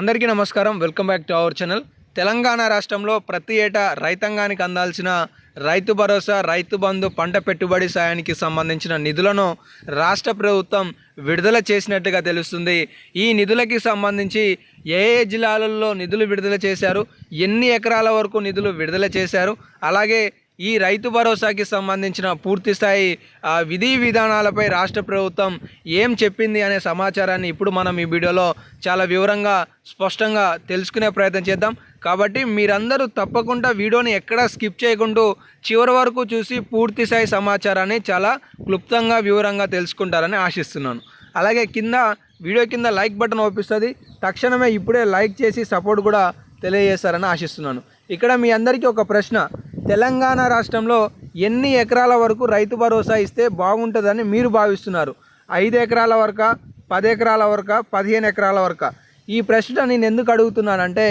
అందరికీ నమస్కారం. Welcome back to our channel. Telangana రాష్ట్రంలో ప్రతి ఏటా రైతాంగానికి అందాల్సిన రైతు భరోసా రైతు బంధు పంట పెట్టుబడి సాయానికి సంబంధించిన నిధులను రాష్ట్ర ప్రభుత్వం విడుదల చేసినట్టుగా తెలుస్తుంది. ఈ నిధులకి సంబంధించి ఏ ఏ జిల్లాలలో నిధులు విడుదల చేశారు ఎన్ని ఎకరాల వరకు నిధులు విడుదల చేశారు అలాగే ఈ రైతు భరోసాకి సంబంధించిన పూర్తిస్థాయి విధి విధానాలపై రాష్ట్ర ప్రభుత్వం ఏం చెప్పింది అనే సమాచారాన్ని ఇప్పుడు మనం ఈ వీడియోలో చాలా వివరంగా స్పష్టంగా తెలుసుకునే ప్రయత్నం చేద్దాం. కాబట్టి మీరందరూ తప్పకుండా వీడియోని ఎక్కడా స్కిప్ చేయకుండా చివరి వరకు చూసి పూర్తిస్థాయి సమాచారాన్ని చాలా క్లుప్తంగా వివరంగా తెలుసుకుంటారని ఆశిస్తున్నాను. అలాగే కింద వీడియో కింద లైక్ బటన్ ఓపిస్తుంది. తక్షణమే ఇప్పుడే లైక్ చేసి సపోర్ట్ కూడా తెలియజేస్తారని ఆశిస్తున్నాను. ఇక్కడ మీ అందరికీ ఒక ప్రశ్న. తెలంగాణ రాష్ట్రంలో ఎన్ని ఎకరాల వరకు రైతు భరోసా ఇస్తే బాగుంటుందని మీరు భావిస్తున్నారు? ఐదు ఎకరాల వరక పది ఎకరాల వరక పదిహేను ఎకరాల వరక? ఈ ప్రశ్న నేను ఎందుకు అడుగుతున్నానంటే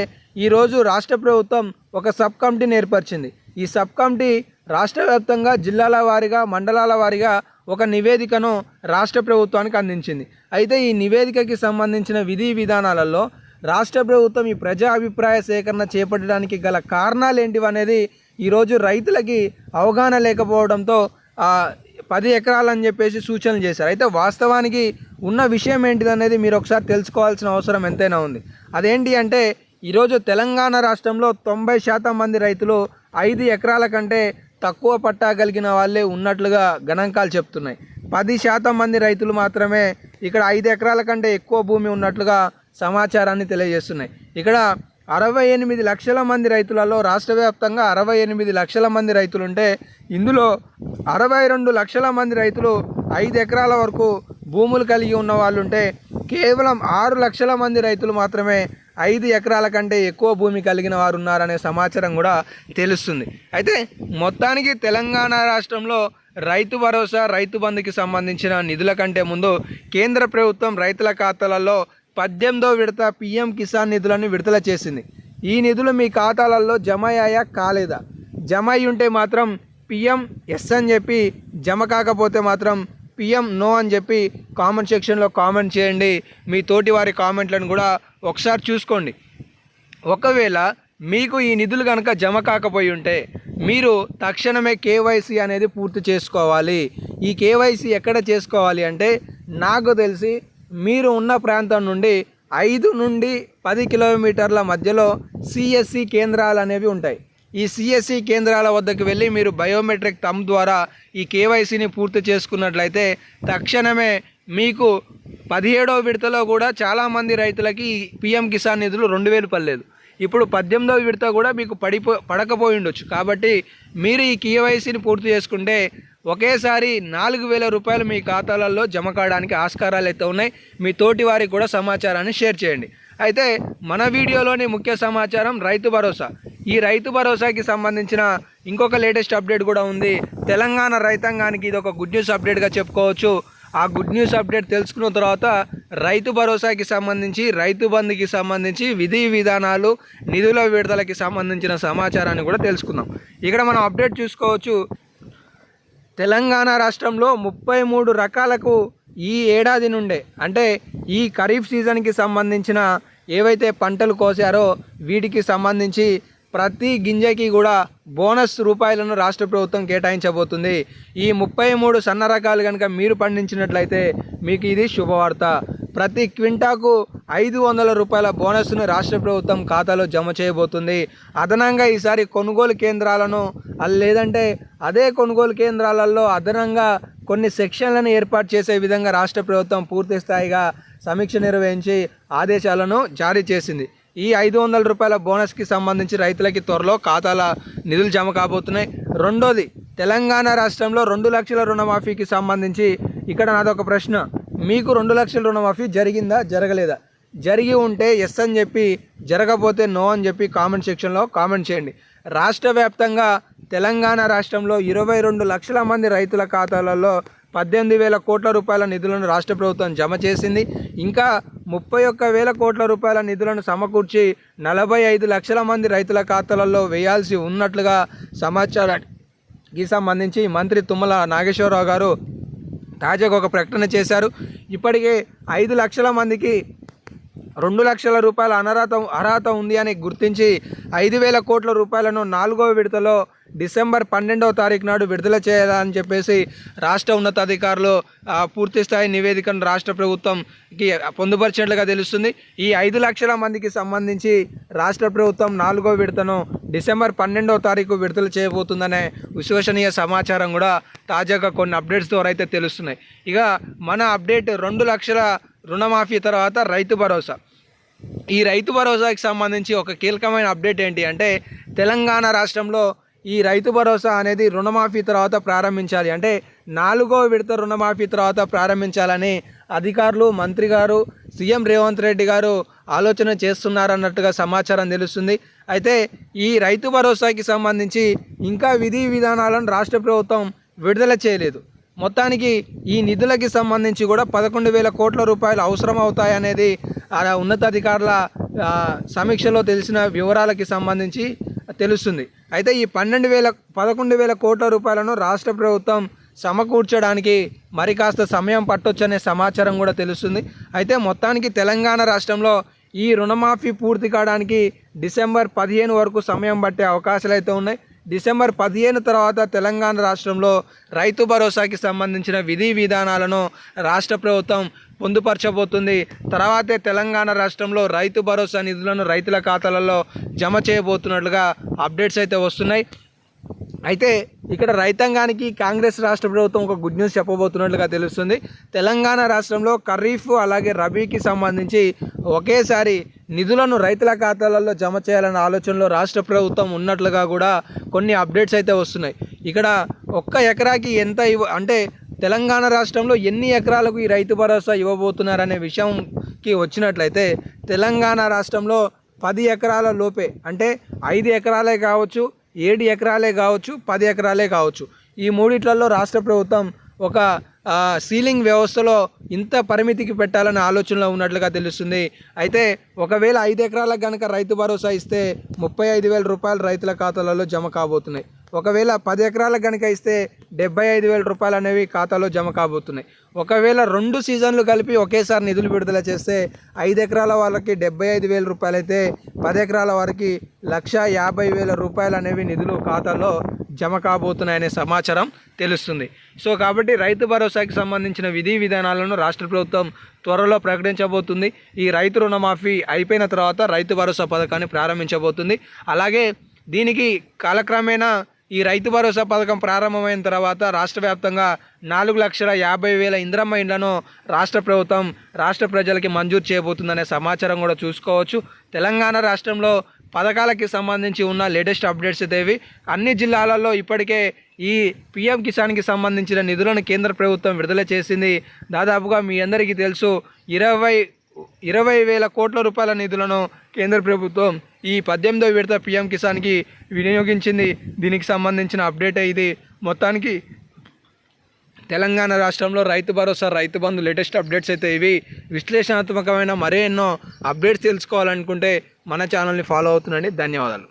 ఈరోజు రాష్ట్ర ప్రభుత్వం ఒక సబ్ కమిటీని ఏర్పరిచింది. ఈ సబ్ కమిటీ రాష్ట్ర వ్యాప్తంగా జిల్లాల వారీగా మండలాల వారీగా ఒక నివేదికను రాష్ట్ర ప్రభుత్వానికి అందించింది. అయితే ఈ నివేదికకి సంబంధించిన విధి విధానాలలో రాష్ట్ర ప్రభుత్వం ఈ ప్రజా అభిప్రాయ సేకరణ చేపట్టడానికి గల కారణాలు ఏంటివి అనేది ఈరోజు రైతులకి అవగాహన లేకపోవడంతో పది పది ఎకరాలని చెప్పేసి సూచనలు చేశారు. అయితే వాస్తవానికి ఉన్న విషయం ఏంటిది అనేది మీరు ఒకసారి తెలుసుకోవాల్సిన అవసరం ఎంతైనా ఉంది. అదేంటి అంటే ఈరోజు తెలంగాణ రాష్ట్రంలో తొంభై శాతం మంది రైతులు ఐదు ఎకరాల కంటే తక్కువ పట్టా కలిగిన వాళ్ళే ఉన్నట్లుగా గణాంకాలు చెప్తున్నాయి. పది శాతం మంది రైతులు మాత్రమే ఇక్కడ ఐదు ఎకరాల కంటే ఎక్కువ భూమి ఉన్నట్లుగా సమాచారాన్ని తెలియజేస్తున్నాయి. ఇక్కడ అరవై ఎనిమిది లక్షల మంది రైతులలో రాష్ట్ర వ్యాప్తంగా అరవై ఎనిమిది లక్షల మంది రైతులుంటే ఇందులో అరవై రెండు లక్షల మంది రైతులు ఐదు ఎకరాల వరకు భూములు కలిగి ఉన్న వాళ్ళుంటే కేవలం ఆరు లక్షల మంది రైతులు మాత్రమే ఐదు ఎకరాల కంటే ఎక్కువ భూమి కలిగిన వారు ఉన్నారనే సమాచారం కూడా తెలుస్తుంది. అయితే మొత్తానికి తెలంగాణ రాష్ట్రంలో రైతు భరోసా రైతు బంధుకి సంబంధించిన నిధుల కంటే ముందు కేంద్ర ప్రభుత్వం రైతుల ఖాతాలలో పద్దెనిమిదో విడత పిఎం కిసాన్ నిధులను విడుదల చేసింది. ఈ నిధులు మీ ఖాతాలలో జమ అయ్యా కాలేదా? జమ అయి ఉంటే మాత్రం పిఎం ఎస్ అని చెప్పి జమ కాకపోతే మాత్రం పిఎం నో అని చెప్పి కామెంట్ సెక్షన్లో కామెంట్ చేయండి. మీ తోటి వారి కామెంట్లను కూడా ఒకసారి చూసుకోండి. ఒకవేళ మీకు ఈ నిధులు కనుక జమ కాకపోయి ఉంటే మీరు తక్షణమే కేవైసీ అనేది పూర్తి చేసుకోవాలి. ఈ కేవైసీ ఎక్కడ చేసుకోవాలి అంటే నాకు తెలిసి మీరు ఉన్న ప్రాంతం నుండి ఐదు నుండి పది కిలోమీటర్ల మధ్యలో సిఎస్సి కేంద్రాలు అనేవి ఉంటాయి. ఈ సిఎస్సి కేంద్రాల వద్దకు వెళ్ళి మీరు బయోమెట్రిక్ తమ్ ద్వారా ఈ కేవైసీని పూర్తి చేసుకున్నట్లయితే తక్షణమే మీకు పదిహేడవ విడతలో కూడా చాలామంది రైతులకి పిఎం కిసాన్ నిధులు రెండు వేలు పడలేదు. ఇప్పుడు పద్దెనిమిదవ విడత కూడా మీకు పడిపో పడకపోయి ఉండొచ్చు. కాబట్టి మీరు ఈ కేవైసీని పూర్తి చేసుకుంటే ఒకేసారి నాలుగు వేల రూపాయలు మీ ఖాతాలలో జమ కావడానికి ఆస్కారాలు అయితే ఉన్నాయి. మీ తోటి వారికి కూడా సమాచారాన్ని షేర్ చేయండి. అయితే మన వీడియోలోని ముఖ్య సమాచారం రైతు భరోసా. ఈ రైతు భరోసాకి సంబంధించిన ఇంకొక లేటెస్ట్ అప్డేట్ కూడా ఉంది. తెలంగాణ రైతాంగానికి ఇది ఒక గుడ్ న్యూస్ అప్డేట్గా చెప్పుకోవచ్చు. ఆ గుడ్ న్యూస్ అప్డేట్ తెలుసుకున్న తర్వాత రైతు భరోసాకి సంబంధించి రైతు బంధుకి సంబంధించి విధి విధానాలు నిధుల విడుదలకి సంబంధించిన సమాచారాన్ని కూడా తెలుసుకుందాం. ఇక్కడ మనం అప్డేట్ చూసుకోవచ్చు. తెలంగాణ రాష్ట్రంలో ముప్పై మూడు రకాలకు ఈ ఏడాది నుండే అంటే ఈ ఖరీఫ్ సీజన్కి సంబంధించిన ఏవైతే పంటలు కోసారో వీటికి సంబంధించి ప్రతి గింజకి కూడా బోనస్ రూపాయలను రాష్ట్ర ప్రభుత్వం కేటాయించబోతుంది. ఈ ముప్పై మూడు సన్న రకాలు కనుక మీరు పండించినట్లయితే మీకు ఇది శుభవార్త. ప్రతి క్వింటాకు ఐదు వందల రూపాయల బోనస్ను రాష్ట్ర ప్రభుత్వం ఖాతాలో జమ చేయబోతుంది. అదనంగా ఈసారి కొనుగోలు కేంద్రాలను లేదంటే అదే కొనుగోలు కేంద్రాలలో అదనంగా కొన్ని సెక్షన్లను ఏర్పాటు చేసే విధంగా రాష్ట్ర ప్రభుత్వం పూర్తి స్థాయిగా సమీక్ష నిర్వహించి ఆదేశాలను జారీ చేసింది. ఈ ఐదు వందల రూపాయల బోనస్కి సంబంధించి రైతులకి త్వరలో ఖాతాల నిధులు జమ కాబోతున్నాయి. రెండోది తెలంగాణ రాష్ట్రంలో రెండు లక్షల రుణమాఫీకి సంబంధించి ఇక్కడ నాదొక ప్రశ్న మీకు రెండు లక్షల రుణమాఫీ జరిగిందా జరగలేదా? జరిగి ఉంటే ఎస్ అని చెప్పి జరగపోతే నో అని చెప్పి కామెంట్ సెక్షన్లో కామెంట్ చేయండి. రాష్ట్ర వ్యాప్తంగా తెలంగాణ రాష్ట్రంలో ఇరవై రెండు లక్షల మంది రైతుల ఖాతాలలో పద్దెనిమిది వేల కోట్ల రూపాయల నిధులను రాష్ట్ర ప్రభుత్వం జమ చేసింది. ఇంకా ముప్పై ఒక్క వేల కోట్ల రూపాయల నిధులను సమకూర్చి నలభై ఐదు లక్షల మంది రైతుల ఖాతాలలో వేయాల్సి ఉన్నట్లుగా సమాచారానికి సంబంధించి మంత్రి తుమ్మల నాగేశ్వరరావు గారు తాజాగా ఒక ప్రకటన చేశారు. ఇప్పటికే ఐదు లక్షల మందికి రెండు లక్షల రూపాయల అనర్హత అర్హత ఉంది అని గుర్తించి ఐదు వేల కోట్ల రూపాయలను నాలుగో విడతలో డిసెంబర్ పన్నెండవ తారీఖు నాడు విడుదల చేయాలని చెప్పేసి రాష్ట్ర ఉన్నతాధికారులు పూర్తిస్థాయి నివేదికను రాష్ట్ర ప్రభుత్వంకి పొందుపరిచినట్లుగా తెలుస్తుంది. ఈ ఐదు లక్షల మందికి సంబంధించి రాష్ట్ర ప్రభుత్వం నాలుగో విడతను డిసెంబర్ పన్నెండవ తారీఖు విడుదల చేయబోతుందనే విశ్వసనీయ సమాచారం కూడా తాజాగా కొన్ని అప్డేట్స్ ద్వారా అయితే తెలుస్తున్నాయి. ఇక మన అప్డేట్ రెండు లక్షల రుణమాఫీ తర్వాత రైతు భరోసా. ఈ రైతు భరోసాకి సంబంధించి ఒక కీలకమైన అప్డేట్ ఏంటి అంటే తెలంగాణ రాష్ట్రంలో ఈ రైతు భరోసా అనేది రుణమాఫీ తర్వాత ప్రారంభించాలి. అంటే నాలుగో విడత రుణమాఫీ తర్వాత ప్రారంభించాలని అధికారులు మంత్రి గారు సీఎం రేవంత్ రెడ్డి గారు ఆలోచన చేస్తున్నారన్నట్టుగా సమాచారం తెలుస్తుంది. అయితే ఈ రైతు భరోసాకి సంబంధించి ఇంకా విధి విధానాలను రాష్ట్ర ప్రభుత్వం విడుదల చేయలేదు. మొత్తానికి ఈ నిధులకి సంబంధించి కూడా పదకొండు వేల కోట్ల రూపాయలు అవసరం అవుతాయనేది ఆ ఉన్నతాధికారుల సమీక్షలో తెలిసిన వివరాలకి సంబంధించి తెలుస్తుంది. అయితే ఈ పన్నెండు వేల పదకొండు వేల కోట్ల రూపాయలను రాష్ట్ర ప్రభుత్వం సమకూర్చడానికి మరి కాస్త సమయం పట్టొచ్చనే సమాచారం కూడా తెలుస్తుంది. అయితే మొత్తానికి తెలంగాణ రాష్ట్రంలో ఈ రుణమాఫీ పూర్తి కావడానికి డిసెంబర్ పదిహేను వరకు సమయం పట్టే అవకాశాలు అయితే ఉన్నాయి. డిసెంబర్ పదిహేను తర్వాత తెలంగాణ రాష్ట్రంలో రైతు భరోసాకి సంబంధించిన విధి విధానాలను రాష్ట్ర ప్రభుత్వం పొందుపరచబోతుంది. తర్వాతే తెలంగాణ రాష్ట్రంలో రైతు భరోసా నిధులను రైతుల ఖాతాలలో జమ చేయబోతున్నట్లుగా అప్డేట్స్ అయితే వస్తున్నాయి. అయితే ఇక్కడ రైతాంగానికి కాంగ్రెస్ రాష్ట్ర ప్రభుత్వం ఒక గుడ్ న్యూస్ చెప్పబోతున్నట్లుగా తెలుస్తుంది. తెలంగాణ రాష్ట్రంలో ఖరీఫ్ అలాగే రబీకి సంబంధించి ఒకేసారి నిధులను రైతుల ఖాతాలలో జమ చేయాలన్న ఆలోచనలో రాష్ట్ర ప్రభుత్వం ఉన్నట్లుగా కూడా కొన్ని అప్డేట్స్ అయితే వస్తున్నాయి. ఇక్కడ ఒక్క ఎకరాకి ఎంత ఇవ్వ అంటే తెలంగాణ రాష్ట్రంలో ఎన్ని ఎకరాలకు ఈ రైతు భరోసా ఇవ్వబోతున్నారనే విషయంకి వచ్చినట్లయితే తెలంగాణ రాష్ట్రంలో పది ఎకరాల లోపే అంటే ఐదు ఎకరాలే కావచ్చు ఏడు ఎకరాలే కావచ్చు పది ఎకరాలే కావచ్చు. ఈ మూడిట్లలో రాష్ట్ర ప్రభుత్వం ఒక సీలింగ్ వ్యవస్థలో ఇంత పరిమితికి పెట్టాలనే ఆలోచనలో ఉన్నట్లుగా తెలుస్తుంది. అయితే ఒకవేళ ఐదు ఎకరాలకు కనుక రైతు భరోసా ఇస్తే ముప్పై ఐదు వేల రూపాయలు రైతుల ఖాతాలలో జమ కాబోతున్నాయి. ఒకవేళ పది ఎకరాలకు కనుక ఇస్తే డెబ్బై ఐదు వేల రూపాయలు అనేవి ఖాతాలో జమ కాబోతున్నాయి. ఒకవేళ రెండు సీజన్లు కలిపి ఒకేసారి నిధులు విడుదల చేస్తే ఐదు ఎకరాల వాళ్ళకి డెబ్బై ఐదు వేల రూపాయలు అయితే పది ఎకరాల వారికి లక్ష యాభై వేల రూపాయలు అనేవి నిధులు ఖాతాలో జమ కాబోతున్నాయనే సమాచారం తెలుస్తుంది. సో కాబట్టి రైతు భరోసాకి సంబంధించిన విధి విధానాలను రాష్ట్ర ప్రభుత్వం త్వరలో ప్రకటించబోతుంది. ఈ రైతు రుణమాఫీ అయిపోయిన తర్వాత రైతు భరోసా పథకాన్ని ప్రారంభించబోతుంది. అలాగే దీనికి కాలక్రమేణా ఈ రైతు భరోసా పథకం ప్రారంభమైన తర్వాత రాష్ట్ర వ్యాప్తంగా నాలుగు లక్షల యాభై వేల ఇంద్రమ్మ ఇండ్లను రాష్ట్ర ప్రభుత్వం రాష్ట్ర ప్రజలకి మంజూరు చేయబోతుందనే సమాచారం కూడా చూసుకోవచ్చు. తెలంగాణ రాష్ట్రంలో పథకాలకి సంబంధించి ఉన్న లేటెస్ట్ అప్డేట్స్ ఇదేవి. అన్ని జిల్లాలలో ఇప్పటికే ఈ పిఎం కిసాన్కి సంబంధించిన నిధులను కేంద్ర ప్రభుత్వం విడుదల చేసింది. దాదాపుగా మీ అందరికీ తెలుసు ఇరవై ఇరవై వేల కోట్ల రూపాయల నిధులను కేంద్ర ప్రభుత్వం ఈ పద్దెనిమిదో విడత పిఎం కిసాన్కి వినియోగించింది. దీనికి సంబంధించిన అప్డేట్ ఇది. మొత్తానికి తెలంగాణ రాష్ట్రంలో రైతు భరోసా రైతు బంధు లేటెస్ట్ అప్డేట్స్ అయితే ఇవి. విశ్లేషణాత్మకమైన మరే ఎన్నో అప్డేట్స్ తెలుసుకోవాలనుకుంటే మన ఛానల్ని ఫాలో అవుతుండండి. ధన్యవాదాలు.